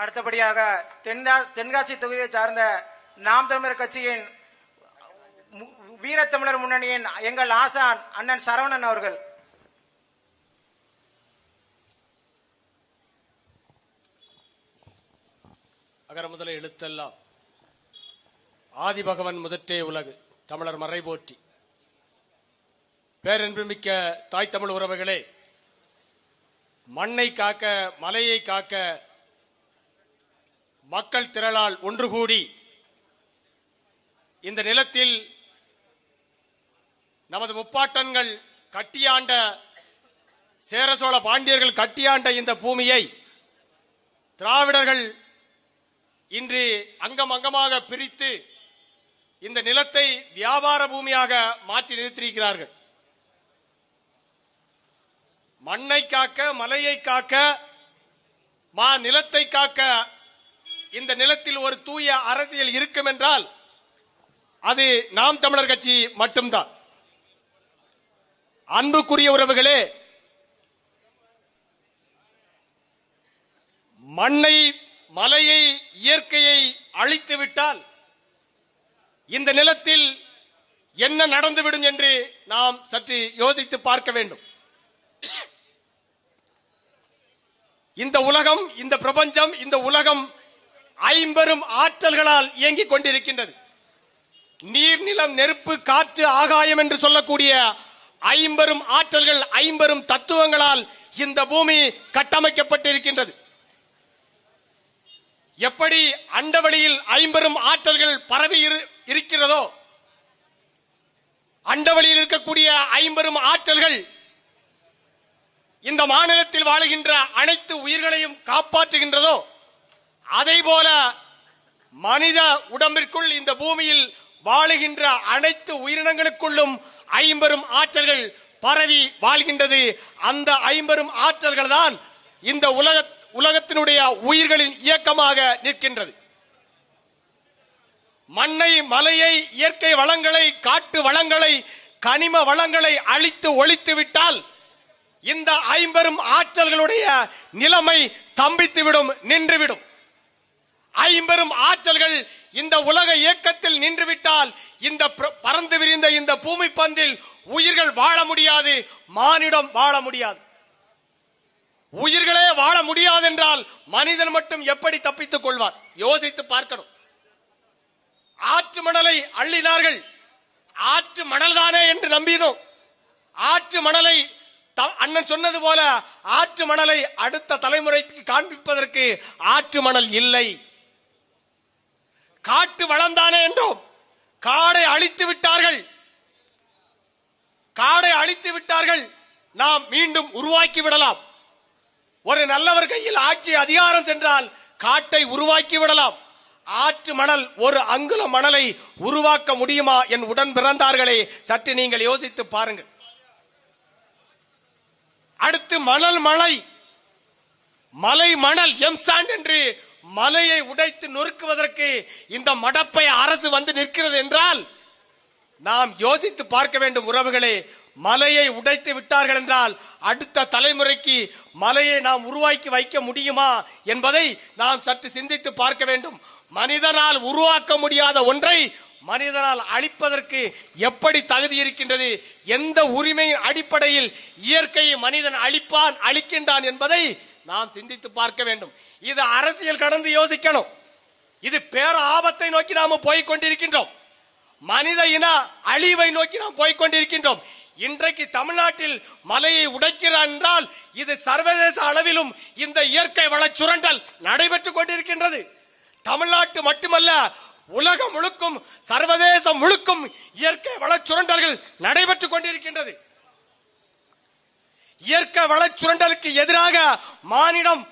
அடுத்தபடியாக தென்கா தென்காசி தொகுதியை சார்ந்த நாம் தமிழர் கட்சியின் வீரத்தமிழர் முன்னணியின் எங்கள் ஆசான் அண்ணன் சரவணன் அவர்கள். அகர முதல எழுத்தெல்லாம். ஆதிபகவன் முதற்றே உலகு தமிழர் மறை போற்றி. பேரன்புமிக்க தாய் தமிழ் உறவுகளே மண்ணை காக்க மலையை காக்க மக்கள் திரளால் ஒன்று கூடி இந்த நிலத்தில் நமது முப்பாட்டன்கள் கட்டியாண்ட சேர சோழ பாண்டியர்கள் கட்டியாண்ட இந்த பூமியை திராவிடர்கள் இன்று அங்கம் அங்கமாக பிரித்து இந்த நிலத்தை வியாபார பூமியாக மாற்றி நிறுத்தியிருக்கிறார்கள். மண்ணை காக்க மலையை காக்க மா நிலத்தை காக்க இந்த நிலத்தில் ஒரு தூய அரசியல் இருக்கும் என்றால் அது நாம் தமிழர் கட்சி மட்டும்தான். அன்புக்குரிய உறவுகளே மண்ணை மலையை இயற்கையை அழித்து விட்டால் இந்த நிலத்தில் என்ன நடந்துவிடும் என்று நாம் சற்று யோசித்து பார்க்க வேண்டும். இந்த உலகம் இந்த பிரபஞ்சம் இந்த உலகம் ஐம்பெரும் ஆற்றல்களால் இயங்கிக் கொண்டிருக்கின்றது. நீர் நிலம் நெருப்பு காற்று ஆகாயம் என்று சொல்லக்கூடிய ஐம்பெரும் ஆற்றல்கள் ஐம்பெரும் தத்துவங்களால் இந்த பூமி கட்டமைக்கப்பட்டிருக்கின்றது. எப்படி அண்டவழியில் ஐம்பெரும் ஆற்றல்கள் பரவி இரு- இருக்கிறதோ அண்டவழியில் இருக்கக்கூடிய ஐம்பெரும் ஆற்றல்கள் இந்த மாநிலத்தில் வாழுகின்ற அனைத்து உயிர்களையும் காப்பாற்றுகின்றதோ அதை போல மனித உடம்பிற்குள் இந்த பூமியில் வாழுகின்ற அனைத்து உயிரினங்களுக்குள்ளும் ஐம்பெரும் ஆற்றல்கள் பரவி வாழ்கின்றது. அந்த ஐம்பெரும் ஆற்றல்கள் தான் இந்த உலக உலகத்தினுடைய உயிர்களின் இயக்கமாக நிற்கின்றது. மண்ணை மலையை இயற்கை வளங்களை காட்டு வளங்களை கனிம வளங்களை அழித்து ஒழித்து விட்டால் இந்த ஐம்பெரும் ஆற்றல்களுடைய நிலைமை ஸ்தம்பித்துவிடும் நின்றுவிடும். ஐம்பெரும் ஆற்றல்கள் இந்த உலக இயக்கத்தில் நின்றுவிட்டால் இந்த பிர- பறந்து விரிந்த இந்த பூமி பந்தில் உயிர்கள் வாழ முடியாது மானிடம் வாழ முடியாது. உயிர்களே வாழ முடியாது என்றால் மனிதன் மட்டும் எப்படி தப்பித்துக் கொள்வார்? யோசித்து பார்க்கணும். ஆற்று மணலை அள்ளினார்கள். ஆற்று மணல் தானே என்று நம்பினோம். ஆற்று மணலை த- அண்ணன் சொன்னது போல ஆற்று மணலை அடுத்த தலைமுறைக்கு காண்பிப்பதற்கு ஆற்று மணல் இல்லை. காட்டு வளம்தானே என்றோம். காடை அழித்து விட்டார்கள். காடை அழித்து விட்டார்கள். நாம் மீண்டும் உருவாக்கி விடலாம். ஒரு நல்லவர் கையில் ஆட்சி அதிகாரம் சென்றால் காட்டை உருவாக்கி விடலாம். ஆற்று மணல் ஒரு அங்குல மணலை உருவாக்க முடியுமா என் உடன் பிறந்தார்களே? சற்று நீங்கள் யோசித்து பாருங்கள். அடுத்து மணல் மலை மலை மணல் எம் சாண்ட் என்று மலையை உடைத்து நொறுக்குவதற்கு இந்த மடப்பை அரசு வந்து நிற்கிறது என்றால் நாம் யோசித்து பார்க்க வேண்டும் உறவுகளே மலையை உடைத்து விட்டார்கள் என்றால் அடுத்த தலைமுறைக்கு மலையை நாம் உருவாக்கி வைக்க முடியுமா என்பதை நாம் சற்று சிந்தித்து பார்க்க வேண்டும். மனிதனால் உருவாக்க முடியாத ஒன்றை மனிதனால் அழிப்பதற்கு எப்படி தகுதி இருக்கின்றது எந்த உரிமையின் அடிப்படையில் இயற்கையை மனிதன் அழிப்பான் அழிக்கின்றான் என்பதை நாம் சிந்தித்து பார்க்க வேண்டும். இது அரசியல் கடந்து யோசிக்கணும். இது பேர ஆபத்தை நோக்கி நாம போய்கொண்டிருக்கின்றோம் மனித இன அழிவை நோக்கி நாம் போய்கொண்டிருக்கின்றோம் இன்றைக்கு தமிழ்நாட்டில் மலையை உடைக்கிறார் என்றால் இது சர்வதேச அளவிலும் இந்த இயற்கை வள சுரண்டல் நடைபெற்றுக் கொண்டிருக்கின்றது. தமிழ்நாட்டு மட்டுமல்ல உலகம் முழுக்கும் சர்வதேசம் முழுக்கும் இயற்கை வள சுரண்டல்கள் நடைபெற்றுக் கொண்டிருக்கின்றது. இயற்கை வள சுரண்டலுக்கு எதிராக மானிடம்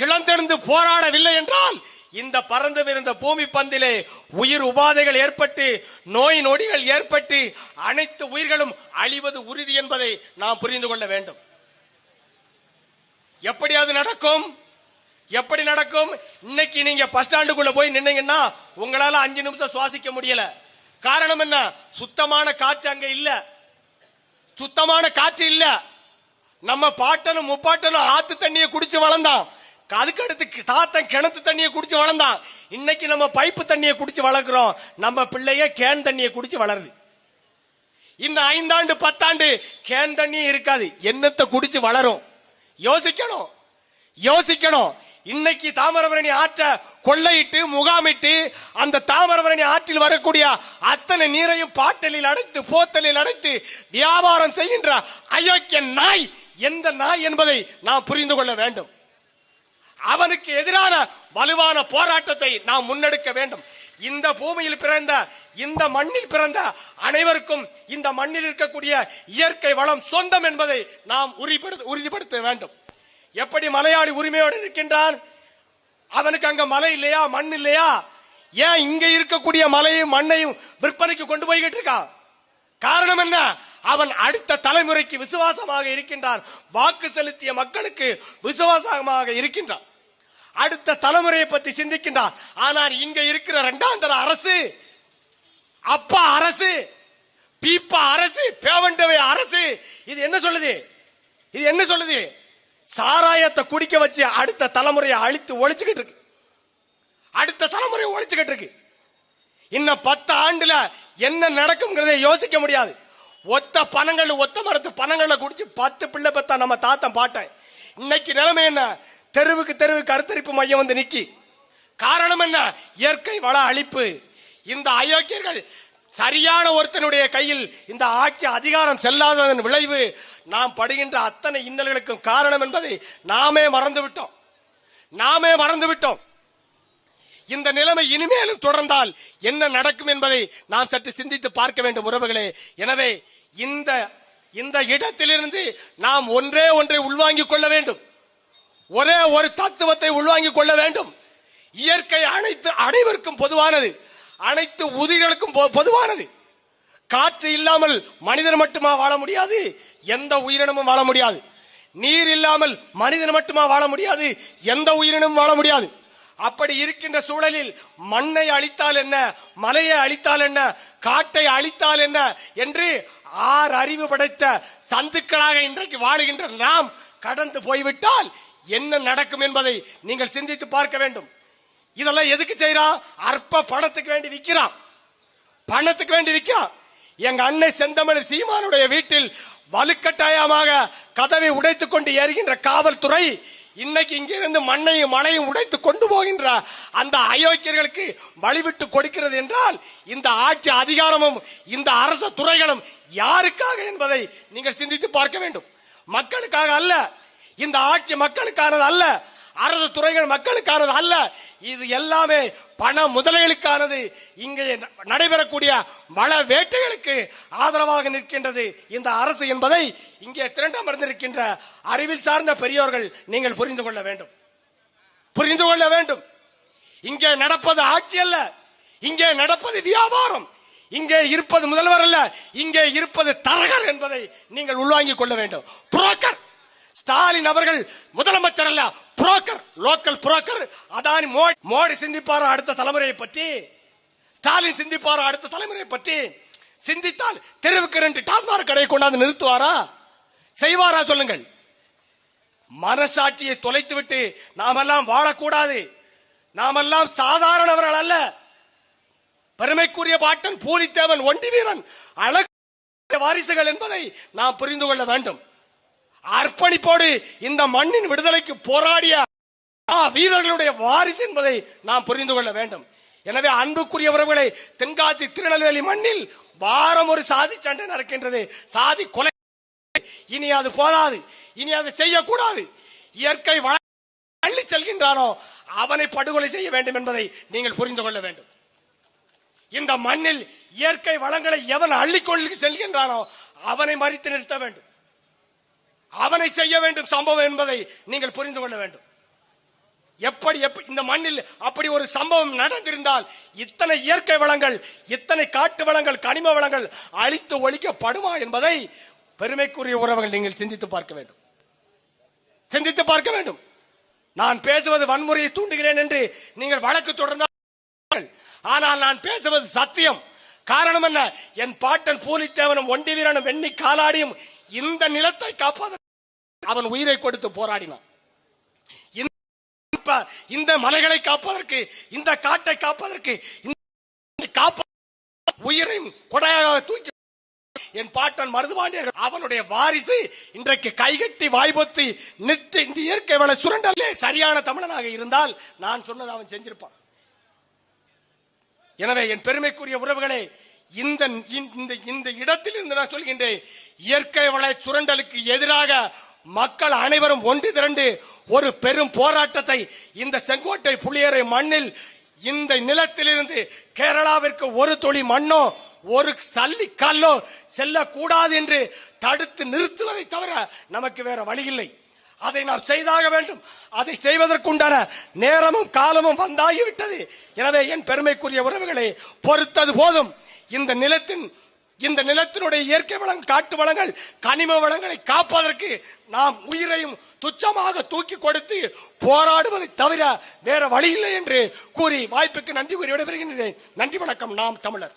கிளந்தெழுந்து போராடவில்லை என்றால் இந்த பறந்து விருந்த பூமி பந்திலே உயிர் உபாதைகள் ஏற்பட்டு நோய் நொடிகள் ஏற்பட்டு அனைத்து உயிர்களும் அழிவது உறுதி என்பதை நாம் புரிந்து கொள்ள வேண்டும். எப்படி அது நடக்கும்? எப்படி நடக்கும்? இன்னைக்கு நீங்க பஸ் ஸ்டாண்டுக்குள்ள போய் நின்னீங்கன்னா உங்களால அஞ்சு நிமிஷம் சுவாசிக்க முடியல. காரணம் என்ன? சுத்தமான காற்று அங்க இல்ல. சுத்தமான காற்று இல்லை. நம்ம பாட்டனும் முப்பாட்டனும் ஆத்து தண்ணியை குடிச்சு வளர்ந்தான். அதுக்கு அடுத்து தாத்தன் கிணத்து தண்ணியை குடிச்சு வளர்ந்தான். இன்னைக்கு நம்ம பைப்பு தண்ணியை குடிச்சு வளர்க்கிறோம். நம்ம பிள்ளைய கேன் தண்ணியை குடிச்சு வளருது. இந்த ஐந்தாண்டு பத்தாண்டு கேன் தண்ணி இருக்காது. என்னத்தை குடிச்சு வளரும்? யோசிக்கணும். யோசிக்கணும். இன்னைக்கு தாமிரபரணி ஆற்ற கொள்ளையிட்டு முகாமிட்டு அந்த தாமிரபரணி ஆற்றில் வரக்கூடிய அத்தனை நீரையும் பாட்டலில் அடைத்து போத்தலில் அடைத்து வியாபாரம் செய்கின்ற அயோக்கிய நாய் எந்த நாய் என்பதை நாம் புரிந்து கொள்ள வேண்டும். அவனுக்கு எதிரான வலுவான போராட்டத்தை நாம் முன்னெடுக்க வேண்டும். இந்த பூமியில் பிறந்த இந்த மண்ணில் பிறந்த அனைவருக்கும் இந்த மண்ணில் இருக்கக்கூடிய இயற்கை வளம் சொந்தம் என்பதை நாம் உறுதிப்படுத்த வேண்டும். எப்படி மலையாளி உரிமையோடு இருக்கின்றான்? அவனுக்கு அங்க மலை இல்லையா? மண் இல்லையா? ஏன் இங்க இருக்கக்கூடிய மலையும் மண்ணையும் விற்பனைக்கு கொண்டு போய்கிட்டு இருக்கான் காரணம் என்ன? அவன் அடுத்த தலைமுறைக்கு விசுவாசமாக இருக்கின்றான். வாக்கு செலுத்திய மக்களுக்கு விசுவாசமாக இருக்கின்றான். அடுத்த தலைமுறையை பற்றி சிந்திக்கின்றான். ஆனால் இங்க இருக்கிற இரண்டாம் தர அரசு அப்பா அரசு பீப்பா அரசு பேவண்டவை அரசு இது என்ன சொல்லுது? இது என்ன சொல்லுது? சாராயத்தை குடிக்க வச்சு அடுத்த தலைமுறையை அழித்து ஒழிச்சுக்கிட்டு இருக்கு. அடுத்த தலைமுறையை ஒழிச்சுக்கிட்டு இருக்கு. இன்னும் பத்து ஆண்டுல என்ன நடக்கும்ங்கிறதை யோசிக்க முடியாது. ஒத்த பணங்கள் ஒத்த மரத்து பணங்களை குடிச்சு பத்து பிள்ளை பெத்தா நம்ம தாத்தன் பாட்டேன். இன்னைக்கு நிலைமை என்ன? தெருவுக்கு தெருவு கருத்தரிப்பு மையம் வந்து நிக்கி. காரணம் என்ன? இயற்கை வள அழிப்பு. இந்த அயோக்கியர்கள் சரியான ஒருத்தனுடைய கையில் இந்த ஆட்சி அதிகாரம் செல்லாததன் விளைவு நாம் படுகின்ற அத்தனை இன்னல்களுக்கும் காரணம் என்பதை நாமே மறந்து விட்டோம் நாமே மறந்து விட்டோம் இந்த நிலைமை இனிமேலும் தொடர்ந்தால் என்ன நடக்கும் என்பதை நாம் சற்று சிந்தித்து பார்க்க வேண்டும் உறவுகளே. எனவே இந்த இந்த இடத்திலிருந்து நாம் ஒன்றே ஒன்றை உள்வாங்கிக் கொள்ள வேண்டும். ஒரே ஒரு தத்துவத்தை உள்வாங்கிக் கொள்ள வேண்டும். இயற்கை அனைத்து அனைவருக்கும் பொதுவானது. அனைத்து உயிர்களுக்கும் பொ- பொதுவானது. காற்று இல்லாமல் மனிதன் மட்டுமா வாழ முடியாது? எந்த உயிரினமும் வாழ முடியாது. நீர் இல்லாமல் மனிதன் மட்டுமா வாழ முடியாது? எந்த உயிரினமும் வாழ முடியாது. அப்படி இருக்கின்ற சூழலில் மண்ணை அழித்தால் என்ன? மலையை அழித்தால் என்ன? காட்டை அழித்தால் என்ன? என்று ஆறு அறிவு படைத்த சந்துக்களாக இன்றைக்கு வாழுகின்ற நாம் கடந்து போய்விட்டால் என்ன நடக்கும் என்பதை நீங்கள் சிந்தித்து பார்க்க வேண்டும். இதெல்லாம் எதுக்கு செய்யறான் அற்ப பணத்துக்கு வேண்டி விற்கிறான் பணத்துக்கு வேண்டி விற்கிறான் எங்க அன்னை செந்தமிழ் சீமானுடைய வீட்டில் வலுக்கட்டாயமாக கதவை உடைத்துக் கொண்டு ஏறுகின்ற காவல்துறை இன்னைக்கு இங்கிருந்து மண்ணையும் மலையும் உடைத்து கொண்டு போகின்ற அந்த அயோக்கியர்களுக்கு வழிவிட்டு கொடுக்கிறது என்றால் இந்த ஆட்சி அதிகாரமும் இந்த அரசு துறைகளும் யாருக்காக என்பதை நீங்கள் சிந்தித்து பார்க்க வேண்டும். மக்களுக்காக அல்ல. இந்த ஆட்சி மக்களுக்கானது அல்ல. அரசு துறைகள் மக்களுக்கானது அல்ல. இது எல்லாமே பண முதலைகளுக்கானது இங்கே நடைபெறக்கூடிய வள வேட்டைகளுக்கு ஆதரவாக நிற்கின்றது இந்த அரசு என்பதை இங்கே திரண்டமர்ந்திருக்கின்ற அறிவில் சார்ந்த பெரியோர்கள் நீங்கள் புரிந்து கொள்ள வேண்டும். புரிந்து கொள்ள வேண்டும். இங்கே நடப்பது ஆட்சி அல்ல. இங்கே நடப்பது வியாபாரம். இங்கே இருப்பது முதல்வர் அல்ல. இங்கே இருப்பது தரகர் என்பதை நீங்கள் உள்வாங்கிக் கொள்ள வேண்டும். புரோக்கர்! ஸ்டாலின் அவர்கள் முதலமைச்சர் அல்ல broker local broker. Adani Modi Modi சிந்திப்பாரோ அடுத்த தலைமுறையை பற்றி? ஸ்டாலின் சிந்திப்பாரா அடுத்த தலைமுறையை பற்றி? சிந்தித்தால் தெருவுக்கு ரெண்டு டாஸ்மாக் கடையை கொண்டாந்து நிறுத்துவாரா? செய்வாரா சொல்லுங்கள். மனசாட்சியை தொலைத்துவிட்டு நாமெல்லாம் வாழக்கூடாது. நாமெல்லாம் சாதாரணவர்கள் அல்ல. பெருமைக்குரிய பாட்டன் பூலித்தேவன் ஒண்டி வீரன் அழகு வாரிசுகள் என்பதை நாம் புரிந்து கொள்ள வேண்டும். அர்ப்பணிப்போடு இந்த மண்ணின் விடுதலைக்கு போராடிய ஆ, வீரர்களுடைய வாரிசு என்பதை நாம் புரிந்து கொள்ள வேண்டும். எனவே அன்புக்குரிய உறவுகளை தென்காசி திருநெல்வேலி மண்ணில் வாரம் ஒரு சாதி சண்டை நடக்கின்றது. சாதி கொலை இனி அது போதாது. இனி அது செய்யக்கூடாது. இயற்கை வள அள்ளி செல்கின்றானோ அவனை படுகொலை செய்ய வேண்டும் என்பதை நீங்கள் புரிந்து கொள்ள வேண்டும். இந்த மண்ணில் இயற்கை வளங்களை எவன் அள்ளிக்கொண்டு செல்கின்றானோ அவனை மறித்து நிறுத்த வேண்டும். அவனை செய்ய வேண்டும் சம்பவம் என்பதை நீங்கள் புரிந்து கொள்ள வேண்டும். எப்படி எப்படி இந்த மண்ணில் அப்படி ஒரு சம்பவம் நடந்திருந்தால் இத்தனை இயற்கை வளங்கள் இத்தனை காட்டு வளங்கள் கனிம வளங்கள் அழித்து ஒழிக்கப்படுமா என்பதை பெருமைக்குரிய உறவுகள் நீங்கள் சிந்தித்து பார்க்க வேண்டும். சிந்தித்து பார்க்க வேண்டும். நான் பேசுவது வன்முறையை தூண்டுகிறேன் என்று நீங்கள் வழக்கு தொடர்ந்தால் ஆனால் நான் பேசுவது சத்தியம். காரணம் என்ன? என் பாட்டன் பூலித்தேவனும் ஒண்டி வீரனும் வெண்ணி காலாடியும் இந்த நிலத்தை காப்பாத அவன் உயிரை கொடுத்து போராடினான். இந்த மலைகளை காப்பதற்கு இந்த காட்டை காப்பதற்கு காப்ப உயிரையும் கொடையாக தூக்கி என் பாட்டன் மருதுபாண்டியர்கள் அவனுடைய வாரிசு இன்றைக்கு கைகட்டி வாய்பொத்தி நிட்டு இந்த இயற்கை வள சுரண்டலே சரியான தமிழனாக இருந்தால் நான் சொன்னது அவன் செஞ்சிருப்பான். எனவே என் பெருமைக்குரிய உறவுகளே இந்த இந்த இந்த இடத்தில் இருந்து நான் சொல்கின்றேன் இயற்கை வள சுரண்டலுக்கு எதிராக மக்கள் அனைவரும் ஒன்று திரண்டு ஒரு பெரும் போராட்டத்தை இந்த செங்கோட்டை புளியரை மண்ணில் இந்த நிலத்திலிருந்து கேரளாவிற்கு ஒரு துளி மண்ணோ ஒரு சல்லி கல்லோ செல்லக்கூடாது என்று தடுத்து நிறுத்துவதை தவிர நமக்கு வேற வழி இல்லை அதை நாம் செய்தாக வேண்டும். அதை செய்வதற்குண்டான நேரமும் காலமும் வந்தாகிவிட்டது. எனவே என் பெருமைக்குரிய உறவுகளை பொறுத்தது போதும். இந்த நிலத்தின் இந்த நிலத்தினுடைய இயற்கை வளம் காட்டு வளங்கள் கனிம வளங்களை காப்பதற்கு நாம் உயிரையும் துச்சமாக தூக்கி கொடுத்து போராடுவதை தவிர வேற வழி இல்லை என்று கூறி வாய்ப்புக்கு நன்றி கூறி விடைபெறுகின்றேன். நன்றி வணக்கம். நாம் தமிழர்.